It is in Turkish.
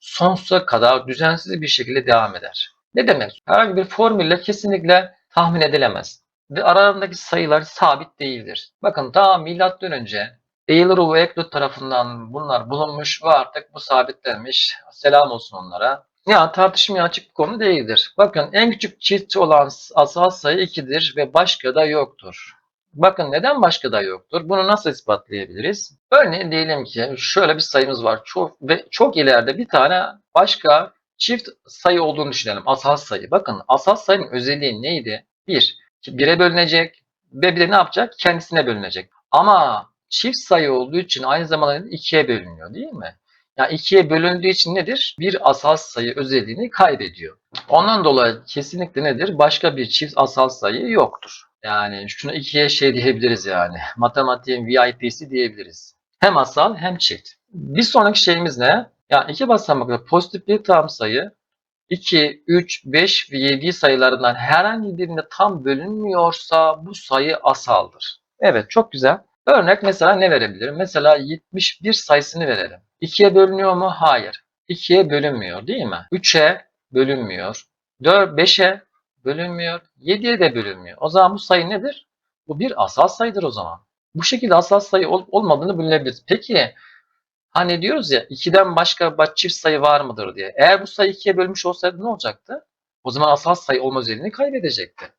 sonsuza kadar düzensiz bir şekilde devam eder. Ne demek? Herhangi bir formülle kesinlikle tahmin edilemez. Ve aralarındaki sayılar sabit değildir. Bakın daha milattan önce Euler ve Euclid tarafından bunlar bulunmuş ve artık bu sabitlenmiş. Selam olsun onlara. Ya tartışmaya açık bir konu değildir. Bakın en küçük çift olan asal sayı 2'dir ve başka da yoktur. Bakın neden başka da yoktur? Bunu nasıl ispatlayabiliriz? Örneğin diyelim ki şöyle bir sayımız var. Çok ve çok ileride bir tane başka çift sayı olduğunu düşünelim. Asal sayı. Bakın asal sayının özelliği neydi? 1. 1'e bölünecek ve bir de ne yapacak? Kendisine bölünecek. Ama çift sayı olduğu için aynı zamanda 2'ye bölünüyor değil mi? Yani ikiye bölündüğü için nedir? Bir asal sayı özelliğini kaybediyor. Ondan dolayı kesinlikle nedir? Başka bir çift asal sayı yoktur. Yani şunu ikiye şey diyebiliriz yani. Matematiğin VIP'si diyebiliriz. Hem asal hem çift. Bir sonraki şeyimiz ne? Yani iki basamaklı pozitif bir tam sayı 2, 3, 5 ve 7 sayılarından herhangi birinde tam bölünmüyorsa bu sayı asaldır. Evet çok güzel. Örnek mesela ne verebilirim? Mesela 71 sayısını verelim. 2'ye bölünüyor mu? Hayır. 2'ye bölünmüyor değil mi? 3'e bölünmüyor. 4, 5'e bölünmüyor. 7'ye de bölünmüyor. O zaman bu sayı nedir? Bu bir asal sayıdır o zaman. Bu şekilde asal sayı ol- olmadığını bilinebiliriz. Peki hani diyoruz ya 2'den başka ba- çift sayı var mıdır diye. Eğer bu sayı 2'ye bölmüş olsaydı ne olacaktı? O zaman asal sayı olma özelliğini kaybedecekti.